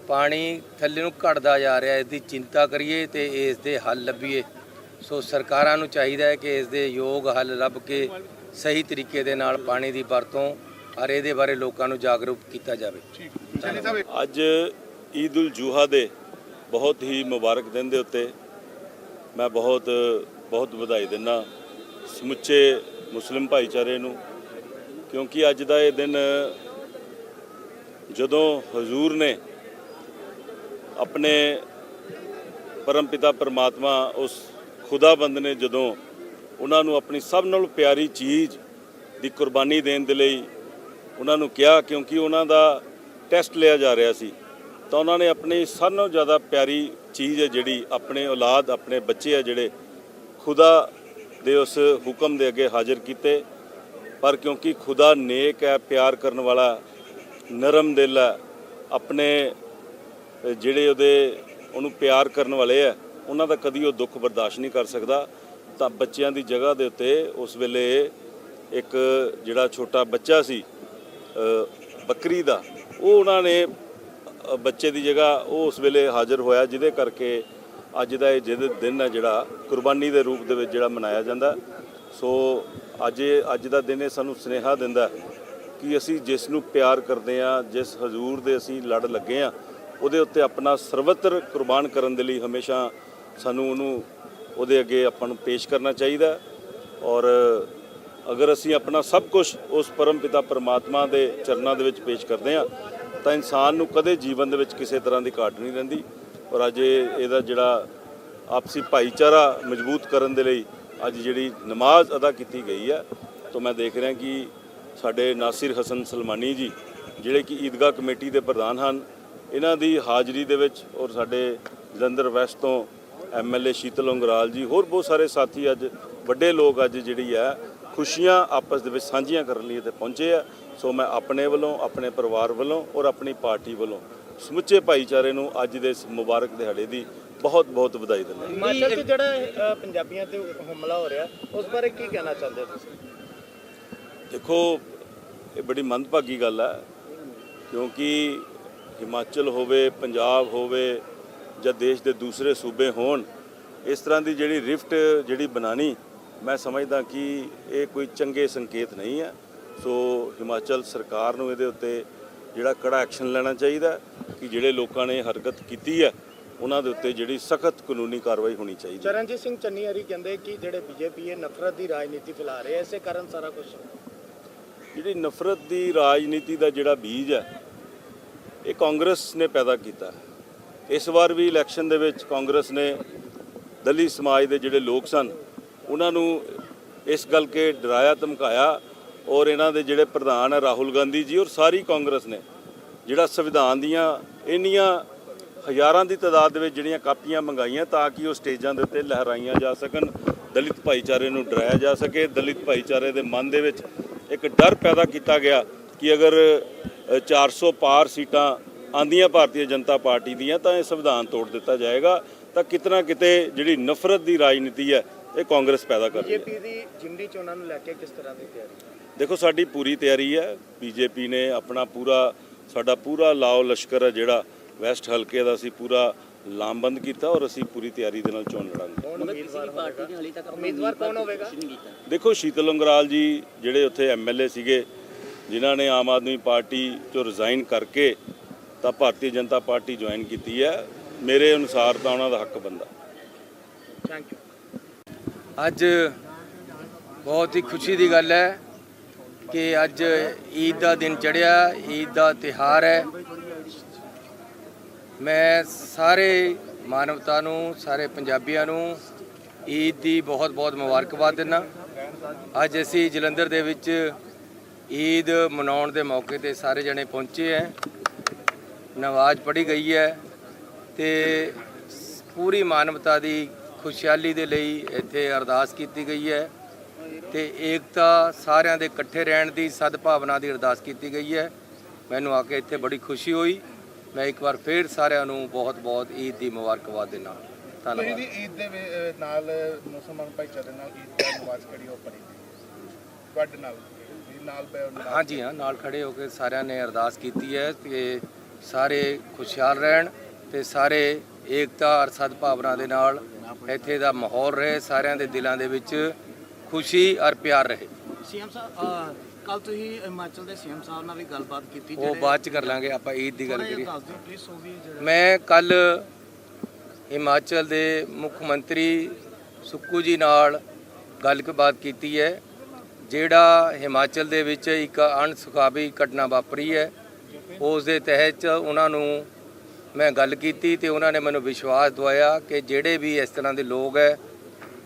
ਪਾਣੀ ਥੱਲੇ ਨੂੰ ਘਟਦਾ ਜਾ ਰਿਹਾ ਇਸ ਦੀ ਚਿੰਤਾ ਕਰੀਏ ਤੇ ਇਸ ਦੇ ਹੱਲ ਲੱਭੀਏ। ਸੋ ਸਰਕਾਰਾਂ ਨੂੰ ਚਾਹੀਦਾ ਹੈ ਕਿ ਇਸ ਦੇ ਯੋਗ ਹੱਲ ਲੱਭ ਕੇ ਸਹੀ ਤਰੀਕੇ ਦੇ ਨਾਲ ਪਾਣੀ ਦੀ ਵਰਤੋਂ ਔਰ ਇਹਦੇ ਬਾਰੇ ਲੋਕਾਂ ਨੂੰ ਜਾਗਰੂਕ ਕੀਤਾ ਜਾਵੇ। ਅੱਜ ਈਦ ਉਲ ਜੁਹਾ ਦੇ ਬਹੁਤ ਹੀ ਮੁਬਾਰਕ ਦਿਨ ਦੇ ਉੱਤੇ ਮੈਂ ਬਹੁਤ ਬਹੁਤ ਵਧਾਈ ਦਿੰਦਾ ਸਮੁੱਚੇ ਮੁਸਲਿਮ ਭਾਈਚਾਰੇ ਨੂੰ ਕਿਉਂਕਿ ਅੱਜ ਦਾ ਇਹ ਦਿਨ ਜਦੋਂ ਹਜ਼ੂਰ ਨੇ ਆਪਣੇ ਪਰਮਪਿਤਾ ਪਰਮਾਤਮਾ ਉਸ ਖੁਦਾਬੰਦ ਨੇ ਜਦੋਂ ਉਹਨਾਂ ਨੂੰ ਆਪਣੀ ਸਭ ਨਾਲੋਂ ਪਿਆਰੀ ਚੀਜ਼ ਦੀ ਕੁਰਬਾਨੀ ਦੇਣ ਦੇ ਲਈ ਉਹਨਾਂ ਨੂੰ ਕਿਹਾ, ਕਿਉਂਕਿ ਉਹਨਾਂ ਦਾ ਟੈਸਟ ਲਿਆ ਜਾ ਰਿਹਾ ਸੀ, ਤਾਂ ਉਹਨਾਂ ਨੇ ਆਪਣੀ ਸਭ ਨਾਲੋਂ ਜ਼ਿਆਦਾ ਪਿਆਰੀ ਚੀਜ਼ ਹੈ ਜਿਹੜੀ ਆਪਣੇ ਔਲਾਦ, ਆਪਣੇ ਬੱਚੇ ਆ ਜਿਹੜੇ ਖੁਦਾ ਦੇ ਉਸ ਹੁਕਮ ਦੇ ਅੱਗੇ ਹਾਜ਼ਰ ਕੀਤੇ। ਪਰ ਕਿਉਂਕਿ ਖੁਦਾ ਨੇਕ ਹੈ, ਪਿਆਰ ਕਰਨ ਵਾਲਾ, ਨਰਮ ਦਿਲ ਹੈ, ਆਪਣੇ ਜਿਹੜੇ ਉਹਦੇ ਉਹਨੂੰ ਪਿਆਰ ਕਰਨ ਵਾਲੇ ਆ ਉਹਨਾਂ ਦਾ ਕਦੀ ਉਹ ਦੁੱਖ ਬਰਦਾਸ਼ਤ ਨਹੀਂ ਕਰ ਸਕਦਾ। ਤਾਂ ਬੱਚਿਆਂ ਦੀ ਜਗ੍ਹਾ ਦੇ ਉੱਤੇ ਉਸ ਵੇਲੇ ਇੱਕ ਜਿਹੜਾ ਛੋਟਾ ਬੱਚਾ ਸੀ ਬੱਕਰੀ ਦਾ, ਉਹ ਉਹਨਾਂ ਨੇ ਬੱਚੇ ਦੀ ਜਗ੍ਹਾ ਉਹ ਉਸ ਵੇਲੇ ਹਾਜ਼ਰ ਹੋਇਆ, ਜਿਹਦੇ ਕਰਕੇ ਅੱਜ ਦਾ ਇਹ ਜਿਹਦੇ ਦਿਨ ਹੈ ਜਿਹੜਾ ਕੁਰਬਾਨੀ ਦੇ ਰੂਪ ਦੇ ਵਿੱਚ ਜਿਹੜਾ ਮਨਾਇਆ ਜਾਂਦਾ। ਸੋ ਅੱਜ ਇਹ- ਅੱਜ ਦਾ ਦਿਨ ਇਹ ਸਾਨੂੰ ਸੁਨੇਹਾ ਦਿੰਦਾ ਕਿ ਅਸੀਂ ਜਿਸ ਨੂੰ ਪਿਆਰ ਕਰਦੇ ਆ ਜਿਸ ਹਜ਼ੂਰ ਦੇ ਅਸੀਂ ਲੜ ਲੱਗੇ ਆ ਉਹਦੇ ਉੱਤੇ ਆਪਣਾ ਸਰਵਤਰ ਕੁਰਬਾਨ ਕਰਨ ਦੇ ਲਈ ਹਮੇਸ਼ਾ ਸਾਨੂੰ ਉਹਨੂੰ ਉਹਦੇ ਅੱਗੇ ਆਪਾਂ ਨੂੰ ਪੇਸ਼ ਕਰਨਾ ਚਾਹੀਦਾ ਔਰ ਅਗਰ ਅਸੀਂ ਆਪਣਾ ਸਭ ਕੁਝ ਉਸ ਪਰਮ ਪਿਤਾ ਪਰਮਾਤਮਾ ਦੇ ਚਰਨਾਂ ਦੇ ਵਿੱਚ ਪੇਸ਼ ਕਰਦੇ ਆ ਤਾਂ ਇਨਸਾਨ ਨੂੰ ਕਦੇ ਜੀਵਨ ਦੇ ਵਿੱਚ ਕਿਸੇ ਤਰ੍ਹਾਂ ਦੀ ਘਾਟ ਨਹੀਂ ਰਹਿੰਦੀ। ਔਰ ਅੱਜ ਇਹਦਾ ਜਿਹੜਾ ਆਪਸੀ ਭਾਈਚਾਰਾ ਮਜ਼ਬੂਤ ਕਰਨ ਦੇ ਲਈ ਅੱਜ ਜਿਹੜੀ ਨਮਾਜ਼ ਅਦਾ ਕੀਤੀ ਗਈ ਹੈ ਤਾਂ ਮੈਂ ਦੇਖ ਰਿਹਾ ਕਿ ਸਾਡੇ ਨਾਸਿਰ ਹਸਨ ਸਲਮਾਨੀ ਜੀ, ਜਿਹੜੇ ਕਿ ਈਦਗਾਹ ਕਮੇਟੀ ਦੇ ਪ੍ਰਧਾਨ ਹਨ, ਇਹਨਾਂ ਦੀ ਹਾਜ਼ਰੀ ਦੇ ਵਿੱਚ ਔਰ ਸਾਡੇ ਜਲੰਧਰ ਵੈਸਟ ਤੋਂ ਐਮਐਲਏ ਸ਼ੀਤਲ ਉਂਗਰਾਲ ਜੀ, ਹੋਰ ਬਹੁਤ ਸਾਰੇ ਸਾਥੀ ਅੱਜ, ਵੱਡੇ ਲੋਕ ਅੱਜ ਜਿਹੜੀ ਹੈ ਖੁਸ਼ੀਆਂ ਆਪਸ ਦੇ ਵਿੱਚ ਸਾਂਝੀਆਂ ਕਰਨ ਲਈ ਇੱਥੇ ਪਹੁੰਚੇ ਆ। ਸੋ ਮੈਂ ਆਪਣੇ ਵੱਲੋਂ, ਆਪਣੇ ਪਰਿਵਾਰ ਵੱਲੋਂ ਔਰ ਆਪਣੀ ਪਾਰਟੀ ਵੱਲੋਂ ਸਮੁੱਚੇ ਭਾਈਚਾਰੇ ਨੂੰ ਅੱਜ ਦੇ ਇਸ ਮੁਬਾਰਕ ਦਿਹਾੜੇ ਦੀ ਬਹੁਤ ਬਹੁਤ ਵਧਾਈ ਦਿੰਦਾ ਹਿਮਾਚਲ 'ਚ ਜਿਹੜਾ ਪੰਜਾਬੀਆਂ ਤੇ ਹਮਲਾ ਹੋ ਰਿਹਾ ਉਸ ਬਾਰੇ ਕੀ ਕਹਿਣਾ ਚਾਹੁੰਦੇ ਹੋ ਤੁਸੀਂ? ਦੇਖੋ ਇਹ ਬੜੀ ਮੰਦਭਾਗੀ ਗੱਲ ਹੈ ਕਿਉਂਕਿ ਹਿਮਾਚਲ ਹੋਵੇ ਪੰਜਾਬ ਹੋਵੇ ਜਾਂ ਦੇਸ਼ ਦੇ ਦੂਸਰੇ ਸੂਬੇ ਹੋਣ ਇਸ ਤਰ੍ਹਾਂ ਦੀ ਜਿਹੜੀ ਰਿਫਟ ਜਿਹੜੀ ਬਣਾਣੀ ਮੈਂ ਸਮਝਦਾ ਕਿ ਇਹ ਕੋਈ ਚੰਗੇ ਸੰਕੇਤ ਨਹੀਂ ਹੈ ਸੋ ਹਿਮਾਚਲ ਸਰਕਾਰ ਨੂੰ ਇਹਦੇ ਉੱਤੇ ਜਿਹੜਾ ਕੜਾ ਐਕਸ਼ਨ ਲੈਣਾ ਚਾਹੀਦਾ ਕਿ ਜਿਹੜੇ ਲੋਕਾਂ ਨੇ ਹਰਕਤ ਕੀਤੀ ਹੈ ਉਹਨਾਂ ਦੇ ਉੱਤੇ ਜਿਹੜੀ ਸਖਤ ਕਾਨੂੰਨੀ ਕਾਰਵਾਈ ਹੋਣੀ ਚਾਹੀਦੀ ਹੈ। ਚਰਨਜੀਤ ਸਿੰਘ ਚੰਨੀ ਹਰੀ ਕਹਿੰਦੇ ਕਿ ਜਿਹੜੇ ਬੀਜੇਪੀ ਇਹ ਨਫ਼ਰਤ ਦੀ ਰਾਜਨੀਤੀ ਫੈਲਾ ਰਹੇ ਐ ਇਸੇ ਕਾਰਨ ਸਾਰਾ ਕੁਝ ਜਿਹੜੀ ਨਫ਼ਰਤ ਦੀ ਰਾਜਨੀਤੀ ਦਾ ਜਿਹੜਾ ਬੀਜ ਹੈ ਇਹ ਕਾਂਗਰਸ ਨੇ ਪੈਦਾ ਕੀਤਾ। ਇਸ ਵਾਰ ਵੀ ਇਲੈਕਸ਼ਨ ਦੇ ਵਿੱਚ ਕਾਂਗਰਸ ਨੇ ਦਲਿਤ ਸਮਾਜ ਦੇ ਜਿਹੜੇ ਲੋਕ ਸਨ ਉਹਨਾਂ ਨੂੰ ਇਸ ਗੱਲ ਕੇ ਡਰਾਇਆ ਧਮਕਾਇਆ ਔਰ ਇਹਨਾਂ ਦੇ ਜਿਹੜੇ ਪ੍ਰਧਾਨ ਹੈ ਰਾਹੁਲ ਗਾਂਧੀ ਜੀ ਔਰ ਸਾਰੀ ਕਾਂਗਰਸ ਨੇ ਜਿਹੜਾ ਸੰਵਿਧਾਨ ਦੀਆਂ ਇੰਨੀਆਂ ਹਜ਼ਾਰਾਂ ਦੀ ਤਾਦਾਦ ਦੇ ਵਿੱਚ ਜਿਹੜੀਆਂ ਕਾਪੀਆਂ ਮੰਗਾਈਆਂ ਤਾਂ ਕਿ ਉਹ ਸਟੇਜਾਂ ਦੇ ਉੱਤੇ ਲਹਿਰਾਈਆਂ ਜਾ ਸਕਣ ਦਲਿਤ ਭਾਈਚਾਰੇ ਨੂੰ ਡਰਾਇਆ ਜਾ ਸਕੇ ਦਲਿਤ ਭਾਈਚਾਰੇ ਦੇ ਮਨ ਦੇ ਵਿੱਚ ਇੱਕ ਡਰ ਪੈਦਾ ਕੀਤਾ ਗਿਆ ਕਿ ਅਗਰ ਅ, 400 ਪਾਰ ਸੀਟਾਂ ਆਂਦੀਆਂ ਭਾਰਤੀ ਜਨਤਾ ਪਾਰਟੀ ਦੀਆਂ ਤਾਂ ਇਹ ਸੰਵਿਧਾਨ ਤੋੜ ਦਿੱਤਾ ਜਾਏਗਾ। ਤਾਂ ਕਿਤਨਾ ਕਿਤੇ ਜਿਹੜੀ ਨਫ਼ਰਤ ਦੀ ਰਾਜਨੀਤੀ ਹੈ ਇਹ ਕਾਂਗਰਸ ਪੈਦਾ ਕਰ ਰਹੀ ਹੈ। ਬੀਜੇਪੀ ਦੀ ਜਿਮਨੀ ਚੋਣਾਂ ਨੂੰ ਲੈ ਕੇ ਕਿਸ ਤਰ੍ਹਾਂ ਦੀ ਤਿਆਰੀ? ਦੇਖੋ ਸਾਡੀ ਪੂਰੀ ਤਿਆਰੀ ਹੈ। ਬੀਜੇਪੀ ਨੇ ਆਪਣਾ ਪੂਰਾ ਸਾਡਾ ਪੂਰਾ ਲਾਓ ਲਸ਼ਕਰ ਹੈ ਜਿਹੜਾ ਵੈਸਟ ਹਲਕੇ ਦਾ ਅਸੀਂ ਪੂਰਾ ਲਾਮਬੰਦ ਕੀਤਾ ਔਰ ਅਸੀਂ ਪੂਰੀ ਤਿਆਰੀ ਦੇ ਨਾਲ ਚੋਣ ਲੜਾਂਗੇ। ਉਮੀਦਵਾਰ ਪਾਰਟੀ ਨੇ ਹਾਲੇ ਤੱਕ ਉਮੀਦਵਾਰ ਕੌਣ ਹੋਵੇਗਾ? ਦੇਖੋ ਸ਼ੀਤਲ ਉਂਗਰਾਲ ਜੀ ਜਿਹੜੇ ਉੱਥੇ ਐਮਐਲਏ ਸੀਗੇ ਜਿਨ੍ਹਾਂ ਨੇ ਆਮ ਆਦਮੀ ਪਾਰਟੀ ਚੋਂ ਰਿਜ਼ਾਈਨ ਕਰਕੇ ਤਾਂ ਭਾਰਤੀ ਜਨਤਾ ਪਾਰਟੀ ਜੁਆਇਨ ਕੀਤੀ ਹੈ। ਮੇਰੇ ਅਨੁਸਾਰ ਤਾਂ ਉਹਨਾਂ ਦਾ ਹੱਕ ਬੰਦਾ। ਥੈਂਕ ਯੂ ਅੱਜ ਬਹੁਤ ਹੀ ਖੁਸ਼ੀ ਦੀ ਗੱਲ ਹੈ ਕਿ ਅੱਜ ਈਦ ਦਾ ਦਿਨ ਚੜਿਆ ਈਦ ਦਾ ਤਿਹਾਰ ਹੈ। ਮੈਂ ਸਾਰੇ ਮਾਨਵਤਾ ਨੂੰ, ਸਾਰੇ ਪੰਜਾਬੀਆਂ ਨੂੰ ਈਦ ਦੀ ਬਹੁਤ ਬਹੁਤ ਮੁਬਾਰਕਬਾਦ ਦਿੰਦਾ। ਅੱਜ ਅਸੀਂ ਜਲੰਧਰ ਦੇ ਵਿੱਚ ਈਦ ਮਨਾਉਣ ਦੇ ਮੌਕੇ ਤੇ ਸਾਰੇ ਜਣੇ ਪਹੁੰਚੇ ਹੈ ਨਮਾਜ਼ ਪੜ੍ਹੀ ਗਈ ਹੈ ਤੇ ਪੂਰੀ ਮਾਨਵਤਾ ਦੀ ਖੁਸ਼ਹਾਲੀ ਦੇ ਲਈ ਇੱਥੇ ਅਰਦਾਸ ਕੀਤੀ ਗਈ ਹੈ ਤੇ ਏਕਤਾ ਸਾਰਿਆਂ ਦੇ ਇਕੱਠੇ ਰਹਿਣ ਦੀ ਸਦਭਾਵਨਾ ਦੀ ਅਰਦਾਸ ਕੀਤੀ ਗਈ ਹੈ ਮੈਨੂੰ ਆ ਕੇ ਇੱਥੇ ਬੜੀ ਖੁਸ਼ੀ ਹੋਈ। ਮੈਂ ਇੱਕ ਵਾਰ ਫੇਰ ਸਾਰਿਆਂ ਨੂੰ ਬਹੁਤ-ਬਹੁਤ ਈਦ ਦੀ ਮੁਬਾਰਕਬਾਦ ਦਿੰਦਾ ਤੁਸੀਂ ਧੰਨਵਾਦ। ਵੀ ਈਦ ਦੇ ਨਾਲ ਮੁਸਲਮਾਨ ਭਾਈਚਾਰੇ ਨਾਲ ਈਦ ਦਾ ਨਮਾਜ਼ ਕੜੀ ਉਹ ਪੜੀ ਤੁਹਾਡੇ ਨਾਲ ਨਾਲ ਪਏ ਹੋ ਨਮਾਜ਼ ਹਾਂਜੀ ਹਾਂ ਨਾਲ ਖੜੇ ਹੋ ਕੇ ਸਾਰਿਆਂ ਨੇ ਅਰਦਾਸ ਕੀਤੀ ਹੈ ਕਿ ਸਾਰੇ ਖੁਸ਼ਹਾਲ ਰਹਿਣ ਤੇ ਸਾਰੇ ਏਕਤਾ ਅਰ ਸਦਭਾਵਨਾ ਦੇ ਨਾਲ ਇੱਥੇ ਦਾ ਮਾਹੌਲ ਰਹੇ ਸਾਰਿਆਂ ਦੇ ਦਿਲਾਂ ਦੇ ਵਿੱਚ ਖੁਸ਼ੀ ਅਰ ਪਿਆਰ ਰਹੇ। ਸੀਐਮ ਸਾਹਿਬ ਕੱਲ ਤੁਸੀਂ ਹਿਮਾਚਲ ਦੇ ਸੀਐਮ ਸਾਹਿਬ ਨਾਲ ਵੀ ਗੱਲਬਾਤ ਕੀਤੀ ਉਹ ਬਾਅਦ ਚ ਕਰ ਲਾਂਗੇ ਆਪਾਂ ਈਦ ਦੀ ਗੱਲ ਕਰੀਏ। ਦੱਸ ਦਿਓ ਪਲੀਜ਼ ਉਹ ਵੀ ਜਿਹੜਾ ਮੈਂ ਕੱਲ ਹਿਮਾਚਲ ਦੇ ਮੁੱਖ ਮੰਤਰੀ ਸੁੱਕੂ ਜੀ ਨਾਲ ਗੱਲਬਾਤ ਕੀਤੀ ਹੈ ਜਿਹੜਾ ਹਿਮਾਚਲ ਦੇ ਵਿੱਚ ਇੱਕ ਅਣਸੁਖਾਵੀ ਘਟਨਾ ਵਾਪਰੀ ਹੈ। ਉਸ ਦੇ ਤਹਿਤ ਉਹਨਾਂ ਨੂੰ ਮੈਂ ਗੱਲ ਕੀਤੀ ਤੇ ਉਹਨਾਂ ਨੇ ਮੈਨੂੰ ਵਿਸ਼ਵਾਸ ਦਵਾਇਆ ਕਿ ਜਿਹੜੇ ਵੀ ਇਸ ਤਰ੍ਹਾਂ ਦੇ ਲੋਕ ਹੈ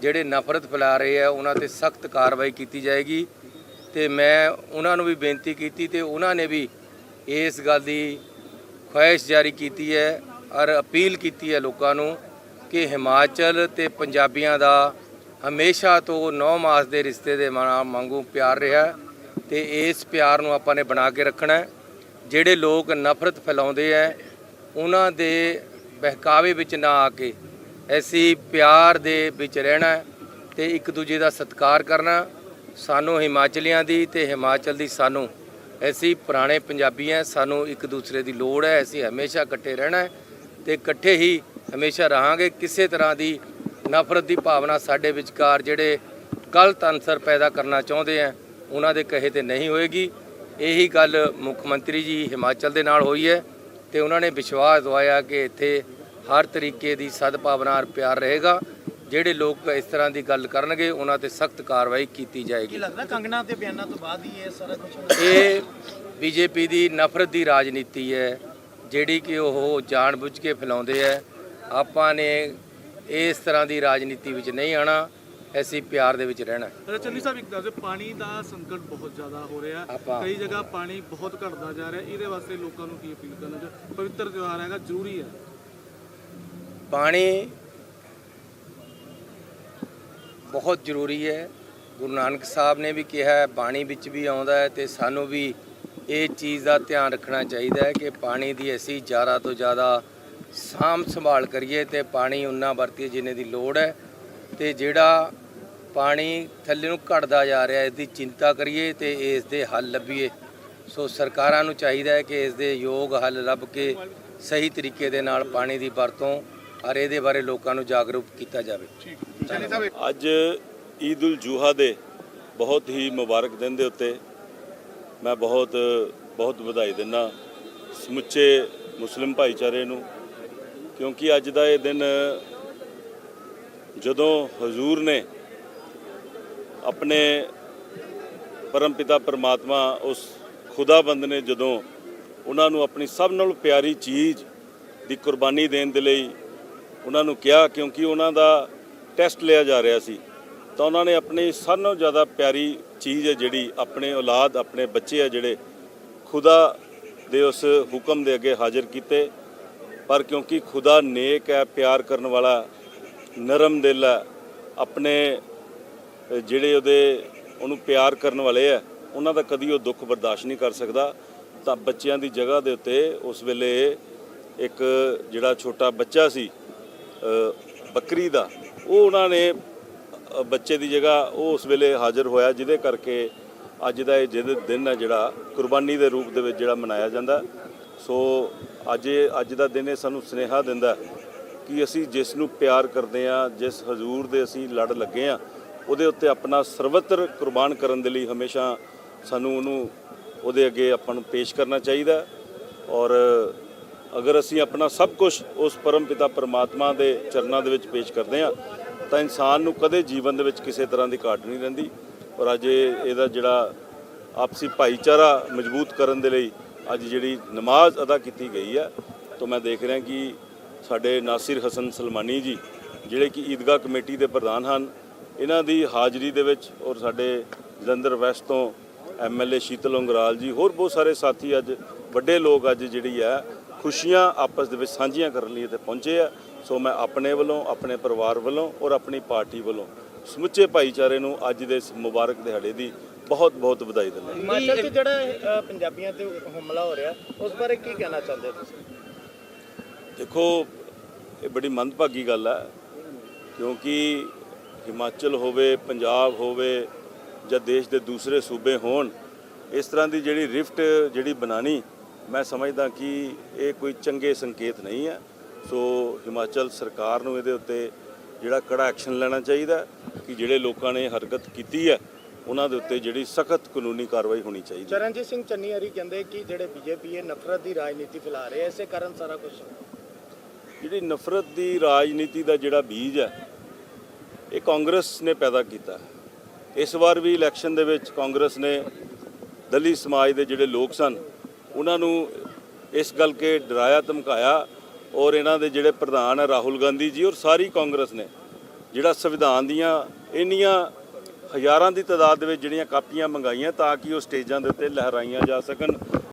ਜਿਹੜੇ ਨਫ਼ਰਤ ਫੈਲਾ ਰਹੇ ਆ ਉਹਨਾਂ ਤੇ ਸਖਤ ਕਾਰਵਾਈ ਕੀਤੀ ਜਾਏਗੀ। ਤੇ ਮੈਂ ਉਹਨਾਂ ਨੂੰ ਵੀ ਬੇਨਤੀ ਕੀਤੀ ਤੇ ਉਹਨਾਂ ਨੇ ਵੀ ਇਸ ਗੱਲ ਦੀ ਖੁਆਇਸ਼ ਜਾਰੀ ਕੀਤੀ ਹੈ ਔਰ ਅਪੀਲ ਕੀਤੀ ਹੈ ਲੋਕਾਂ ਨੂੰ ਕਿ ਹਿਮਾਚਲ ਤੇ ਪੰਜਾਬੀਆਂ ਦਾ ਹਮੇਸ਼ਾ ਤੋਂ 9 ਮਾਸ ਦੇ ਰਿਸ਼ਤੇ ਦੇ ਮਾ- ਪਿਆਰ ਰਿਹਾ ਹੈ ਤੇ ਇਸ ਪਿਆਰ ਨੂੰ ਆਪਾਂ ਨੇ ਬਣਾ ਕੇ ਰੱਖਣਾ ਹੈ। ਜਿਹੜੇ ਲੋਕ ਨਫ਼ਰਤ ਫੈਲਾਉਂਦੇ ਹੈ, ਉਹਨਾਂ ਦੇ ਬਹਿਕਾਵੇ ਵਿੱਚ ਨਾ ਆ ਕੇ ਐਸੀ ਪਿਆਰ ਦੇ ਵਿੱਚ ਰਹਿਣਾ ਹੈ ਤੇ ਇੱਕ ਦੂਜੇ ਦਾ ਸਤਿਕਾਰ ਕਰਨਾ ਸਾਨੂੰ ਹਿਮਾਚਲੀਆਂ ਦੀ ਤੇ ਹਿਮਾਚਲ ਦੀ ਸਾਨੂੰ। ਅਸੀਂ ਪੁਰਾਣੇ ਪੰਜਾਬੀ ਹਾਂ ਸਾਨੂੰ ਇੱਕ ਦੂਸਰੇ ਦੀ ਲੋੜ ਹੈ ਅਸੀਂ ਹਮੇਸ਼ਾ ਇਕੱਠੇ ਰਹਿਣਾ ਹੈ ਤੇ ਇਕੱਠੇ ਹੀ ਹਮੇਸ਼ਾ ਰਹਾਂਗੇ। ਕਿਸੇ ਤਰ੍ਹਾਂ ਦੀ ਨਫ਼ਰਤ ਦੀ ਭਾਵਨਾ ਸਾਡੇ ਵਿਚਕਾਰ ਜਿਹੜੇ ਗਲਤ ਅਨਸਰ ਪੈਦਾ ਕਰਨਾ ਚਾਹੁੰਦੇ ਆ ਉਹਨਾਂ ਦੇ ਕਹੇ ਤੇ ਨਹੀਂ ਹੋਏਗੀ। ਇਹੀ ਗੱਲ ਮੁੱਖ ਮੰਤਰੀ ਜੀ ਹਿਮਾਚਲ ਦੇ ਨਾਲ ਹੋਈ ਹੈ ਤੇ ਉਹਨਾਂ ਨੇ ਵਿਸ਼ਵਾਸ ਦਵਾਇਆ ਕਿ ਇੱਥੇ ਹਰ ਤਰੀਕੇ ਦੀ ਸਦਭਾਵਨਾ ਔਰ ਪਿਆਰ ਰਹੇਗਾ। ਜਿਹੜੇ ਲੋਕ ਇਸ ਤਰ੍ਹਾਂ ਦੀ ਗੱਲ ਕਰਨਗੇ ਉਹਨਾਂ ਤੇ ਸਖਤ ਕਾਰਵਾਈ ਕੀਤੀ ਕੀ ਜਾਏਗੀ ਲੱਗਦਾ ਕੰਗਣਾ ਤੇ ਬਿਆਨਾਂ ਤੋਂ ਬਾਅਦ ਹੀ ਇਹ ਸਾਰਾ ਕੁਝ ਇਹ ਬੀਜੇਪੀ ਦੀ ਨਫ਼ਰਤ ਦੀ ਰਾਜਨੀਤੀ ਹੈ ਜਿਹੜੀ ਕਿ ਉਹ ਜਾਣਬੁੱਝ ਕੇ ਫੈਲਾਉਂਦੇ ਹੈ। ਆਪਾਂ ਨੇ ਇਸ ਤਰ੍ਹਾਂ ਦੀ ਰਾਜਨੀਤੀ ਵਿੱਚ ਨਹੀਂ ਆਣਾ ਅਸੀਂ ਪਿਆਰ ਦੇ ਵਿੱਚ ਰਹਿਣਾ ਚੰਨੀ ਸਾਹਿਬ ਇੱਕ ਦੱਸੋ ਪਾਣੀ ਦਾ ਸੰਕਟ ਬਹੁਤ ਜ਼ਿਆਦਾ ਹੋ ਰਿਹਾ ਆਪਾਂ- ਕਈ ਜਗ੍ਹਾ ਪਾਣੀ ਬਹੁਤ ਘਟਦਾ ਜਾ ਰਿਹਾ ਇਹਦੇ ਵਾਸਤੇ ਲੋਕਾਂ ਨੂੰ ਕੀ ਅਪੀਲ ਕਰਨਾ ਚਾਹੁੰਦੇ? ਪਵਿੱਤਰ ਤਿਉਹਾਰ ਹੈਗਾ ਜ਼ਰੂਰੀ ਹੈ। ਪਾਣੀ ਬਹੁਤ ਜ਼ਰੂਰੀ ਹੈ। ਗੁਰੂ ਨਾਨਕ ਸਾਹਿਬ ਨੇ ਵੀ ਕਿਹਾ ਹੈ, ਬਾਣੀ ਵਿੱਚ ਵੀ ਆਉਂਦਾ ਹੈ ਤੇ ਸਾਨੂੰ ਵੀ ਇਹ ਚੀਜ਼ ਦਾ ਧਿਆਨ ਰੱਖਣਾ ਚਾਹੀਦਾ ਹੈ ਕਿ ਪਾਣੀ ਦੀ ਅਸੀਂ ਜ਼ਿਆਦਾ ਤੋਂ ਜ਼ਿਆਦਾ ਸਾਂਭ ਸੰਭਾਲ ਕਰੀਏ ਤੇ ਪਾਣੀ ਉਨਾ ਵਰਤੀਏ ਜਿੰਨੇ ਦੀ ਲੋੜ ਹੈ ਤੇ ਜਿਹੜਾ ਪਾਣੀ ਥੱਲੇ ਨੂੰ ਘਟਦਾ ਜਾ ਰਿਹਾ ਇਸ ਦੀ ਚਿੰਤਾ ਕਰੀਏ ਤੇ ਇਸ ਦੇ ਹੱਲ ਲੱਭੀਏ। ਸੋ ਸਰਕਾਰਾਂ ਨੂੰ ਚਾਹੀਦਾ ਹੈ ਕਿ ਇਸ ਦੇ ਯੋਗ ਹੱਲ ਲੱਭ ਕੇ ਸਹੀ ਤਰੀਕੇ ਦੇ ਨਾਲ ਪਾਣੀ ਦੀ ਵਰਤੋਂ ਔਰ ਇਹਦੇ ਬਾਰੇ ਲੋਕਾਂ ਨੂੰ ਜਾਗਰੂਕ ਕੀਤਾ ਜਾਵੇ। ਅੱਜ ਈਦ ਉਲ ਜੁਹਾ ਦੇ ਬਹੁਤ ਹੀ ਮੁਬਾਰਕ ਦਿਨ ਦੇ ਉੱਤੇ ਮੈਂ ਬਹੁਤ ਬਹੁਤ ਵਧਾਈ ਦਿੰਦਾ ਸਮੁੱਚੇ ਮੁਸਲਿਮ ਭਾਈਚਾਰੇ ਨੂੰ, ਕਿਉਂਕਿ ਅੱਜ ਦਾ ਇਹ ਦਿਨ ਜਦੋਂ ਹਜ਼ੂਰ ਨੇ ਆਪਣੇ ਪਰਮ ਪਿਤਾ ਪਰਮਾਤਮਾ ਉਸ ਖੁਦਾਬੰਦ ਨੇ ਜਦੋਂ ਉਹਨਾਂ ਨੂੰ ਆਪਣੀ ਸਭ ਨਾਲੋਂ ਪਿਆਰੀ ਚੀਜ਼ ਦੀ ਕੁਰਬਾਨੀ ਦੇਣ ਦੇ ਲਈ ਉਹਨਾਂ ਨੂੰ ਕਿਹਾ, ਕਿਉਂਕਿ ਉਹਨਾਂ ਦਾ ਟੈਸਟ ਲਿਆ ਜਾ ਰਿਹਾ ਸੀ, ਤਾਂ ਉਹਨਾਂ ਨੇ ਆਪਣੀ ਸਭ ਨਾਲੋਂ ਜ਼ਿਆਦਾ ਪਿਆਰੀ ਚੀਜ਼ ਹੈ ਜਿਹੜੀ ਆਪਣੇ ਔਲਾਦ, ਆਪਣੇ ਬੱਚੇ ਆ ਜਿਹੜੇ ਖੁਦਾ ਦੇ ਉਸ ਹੁਕਮ ਦੇ ਅੱਗੇ ਹਾਜ਼ਰ ਕੀਤੇ, ਪਰ ਕਿਉਂਕਿ ਖੁਦਾ ਨੇਕ ਹੈ, ਪਿਆਰ ਕਰਨ ਵਾਲਾ, ਨਰਮ ਦਿਲ ਹੈ, ਆਪਣੇ ਜਿਹੜੇ ਉਹਦੇ ਉਹਨੂੰ ਪਿਆਰ ਕਰਨ ਵਾਲੇ ਆ, ਉਹਨਾਂ ਦਾ ਕਦੀ ਉਹ ਦੁੱਖ ਬਰਦਾਸ਼ਤ ਨਹੀਂ ਕਰ ਸਕਦਾ। ਤਾਂ ਬੱਚਿਆਂ ਦੀ ਜਗ੍ਹਾ ਦੇ ਉੱਤੇ ਉਸ ਵੇਲੇ ਇੱਕ ਜਿਹੜਾ ਛੋਟਾ ਬੱਚਾ ਸੀ ਬੱਕਰੀ ਦਾ ਉਹ ਉਹਨਾਂ ਨੇ ਬੱਚੇ ਦੀ ਜਗ੍ਹਾ ਉਹ ਉਸ ਵੇਲੇ ਹਾਜ਼ਰ ਹੋਇਆ, ਜਿਹਦੇ ਕਰਕੇ ਅੱਜ ਦਾ ਇਹ ਜਿਹਦੇ ਦਿਨ ਹੈ ਜਿਹੜਾ ਕੁਰਬਾਨੀ ਦੇ ਰੂਪ ਦੇ ਵਿੱਚ ਜਿਹੜਾ ਮਨਾਇਆ ਜਾਂਦਾ। ਸੋ ਅੱਜ ਇਹ- ਅੱਜ ਦਾ ਦਿਨ ਇਹ ਸਾਨੂੰ ਸੁਨੇਹਾ ਦਿੰਦਾ ਕਿ ਅਸੀਂ ਜਿਸ ਨੂੰ ਪਿਆਰ ਕਰਦੇ ਆ ਜਿਸ ਹਜ਼ੂਰ ਦੇ ਅਸੀਂ ਲੜ ਲੱਗੇ ਆ ਉਹਦੇ ਉੱਤੇ ਆਪਣਾ ਸਰਵਤਰ ਕੁਰਬਾਨ ਕਰਨ ਦੇ ਲਈ ਹਮੇਸ਼ਾ ਸਾਨੂੰ ਉਹਨੂੰ, ਉਹਦੇ ਅੱਗੇ ਆਪਾਂ ਨੂੰ ਪੇਸ਼ ਕਰਨਾ ਚਾਹੀਦਾ ਔਰ ਅਗਰ ਅਸੀਂ ਆਪਣਾ ਸਭ ਕੁਝ ਉਸ ਪਰਮ ਪਿਤਾ ਪਰਮਾਤਮਾ ਦੇ ਚਰਨਾਂ ਦੇ ਵਿੱਚ ਪੇਸ਼ ਕਰਦੇ ਆ ਤਾਂ ਇਨਸਾਨ ਨੂੰ ਕਦੇ ਜੀਵਨ ਦੇ ਵਿੱਚ ਕਿਸੇ ਤਰ੍ਹਾਂ ਦੀ ਘਾਟ ਨਹੀਂ ਰਹਿੰਦੀ। ਔਰ ਅੱਜ ਇਹ- ਇਹਦਾ ਜਿਹੜਾ ਆਪਸੀ ਭਾਈਚਾਰਾ ਮਜ਼ਬੂਤ ਕਰਨ ਦੇ ਲਈ ਅੱਜ ਜਿਹੜੀ ਨਮਾਜ਼ ਅਦਾ ਕੀਤੀ ਗਈ ਹੈ, ਤਾਂ ਮੈਂ ਦੇਖ ਰਿਹਾ ਕਿ ਸਾਡੇ ਨਾਸਿਰ ਹਸਨ ਸਲਮਾਨੀ ਜੀ, ਜਿਹੜੇ ਕਿ ਈਦਗਾਹ ਕਮੇਟੀ ਦੇ ਪ੍ਰਧਾਨ ਹਨ, ਇਹਨਾਂ ਦੀ ਹਾਜ਼ਰੀ ਦੇ ਵਿੱਚ ਔਰ ਸਾਡੇ ਜਲੰਧਰ ਵੈਸਟ ਤੋਂ ਐਮਐਲਏ ਸ਼ੀਤਲ ਉਂਗਰਾਲ ਜੀ, ਹੋਰ ਬਹੁਤ ਸਾਰੇ ਸਾਥੀ ਅੱਜ, ਵੱਡੇ ਲੋਕ ਅੱਜ ਜਿਹੜੀ ਹੈ ਖੁਸ਼ੀਆਂ ਆਪਸ ਦੇ ਵਿੱਚ ਸਾਂਝੀਆਂ ਕਰਨ ਲਈ ਇੱਥੇ ਪਹੁੰਚੇ ਆ। ਸੋ ਮੈਂ ਆਪਣੇ ਵੱਲੋਂ ਆਪਣੇ ਪਰਿਵਾਰ ਵੱਲੋਂ ਔਰ ਆਪਣੀ ਪਾਰਟੀ ਵੱਲੋਂ ਸਮੁੱਚੇ ਭਾਈਚਾਰੇ ਨੂੰ ਅੱਜ ਦੇ ਇਸ ਮੁਬਾਰਕ ਦਿਹਾੜੇ ਦੀ ਬਹੁਤ ਬਹੁਤ ਵਧਾਈ ਦਿੰਦਾ। ਹਿਮਾਚਲ 'ਚ ਜਿਹੜਾ ਪੰਜਾਬੀਆਂ ਤੇ ਹਮਲਾ ਹੋ ਰਿਹਾ ਉਸ ਬਾਰੇ ਕੀ ਕਹਿਣਾ ਚਾਹੁੰਦੇ ਹੋ ਤੁਸੀਂ? ਦੇਖੋ ਇਹ ਬੜੀ ਮੰਦਭਾਗੀ ਗੱਲ ਹੈ ਕਿਉਂਕਿ ਹਿਮਾਚਲ ਹੋਵੇ ਪੰਜਾਬ ਹੋਵੇ ਜਾਂ ਦੇਸ਼ ਦੇ ਦੂਸਰੇ ਸੂਬੇ ਹੋਣ ਇਸ ਤਰ੍ਹਾਂ ਦੀ ਜਿਹੜੀ ਰਿਫਟ ਜਿਹੜੀ ਬਣਾਣੀ ਮੈਂ ਸਮਝਦਾ ਕਿ ਇਹ ਕੋਈ ਚੰਗੇ ਸੰਕੇਤ ਨਹੀਂ ਹੈ। ਸੋ ਹਿਮਾਚਲ ਸਰਕਾਰ ਨੂੰ ਇਹਦੇ ਉੱਤੇ ਜਿਹੜਾ ਕੜਾ ਐਕਸ਼ਨ ਲੈਣਾ ਚਾਹੀਦਾ ਕਿ ਜਿਹੜੇ ਲੋਕਾਂ ਨੇ ਹਰਕਤ ਕੀਤੀ ਹੈ ਉਹਨਾਂ ਦੇ ਉੱਤੇ ਜਿਹੜੀ ਸਖਤ ਕਾਨੂੰਨੀ ਕਾਰਵਾਈ ਹੋਣੀ ਚਾਹੀਦੀ ਚਰਨਜੀਤ ਸਿੰਘ ਚੰਨੀ ਹਰੀ ਕਹਿੰਦੇ ਕਿ ਜਿਹੜੇ ਬੀਜੇਪੀ ਇਹ ਨਫ਼ਰਤ ਦੀ ਰਾਜਨੀਤੀ ਫੈਲਾ ਰਹੇ ਇਸੇ ਕਾਰਨ ਸਾਰਾ ਕੁਝ ਜਿਹੜੀ ਨਫ਼ਰਤ ਦੀ ਰਾਜਨੀਤੀ ਦਾ ਜਿਹੜਾ ਬੀਜ ਹੈ ਇਹ ਕਾਂਗਰਸ ਨੇ ਪੈਦਾ ਕੀਤਾ ਇਸ ਵਾਰ ਵੀ ਇਲੈਕਸ਼ਨ ਦੇ ਵਿੱਚ ਕਾਂਗਰਸ ਨੇ ਦਲਿਤ ਸਮਾਜ ਦੇ ਜਿਹੜੇ ਲੋਕ ਸਨ ਉਹਨਾਂ ਨੂੰ ਇਸ ਗੱਲ ਕੇ ਡਰਾਇਆ, ਧਮਕਾਇਆ ਔਰ ਇਹਨਾਂ ਦੇ ਜਿਹੜੇ ਪ੍ਰਧਾਨ ਹੈ ਰਾਹੁਲ ਗਾਂਧੀ ਜੀ ਔਰ ਸਾਰੀ ਕਾਂਗਰਸ ਨੇ, ਜਿਹੜਾ ਸੰਵਿਧਾਨ ਦੀਆਂ ਇੰਨੀਆਂ ਹਜ਼ਾਰਾਂ ਦੀ ਤਾਦਾਦ ਦੇ ਵਿੱਚ ਜਿਹੜੀਆਂ ਕਾਪੀਆਂ ਮੰਗਾਈਆਂ ਤਾਂ ਕਿ ਉਹ ਸਟੇਜਾਂ ਦੇ ਉੱਤੇ ਲਹਿਰਾਈਆਂ ਜਾ ਸਕਣ।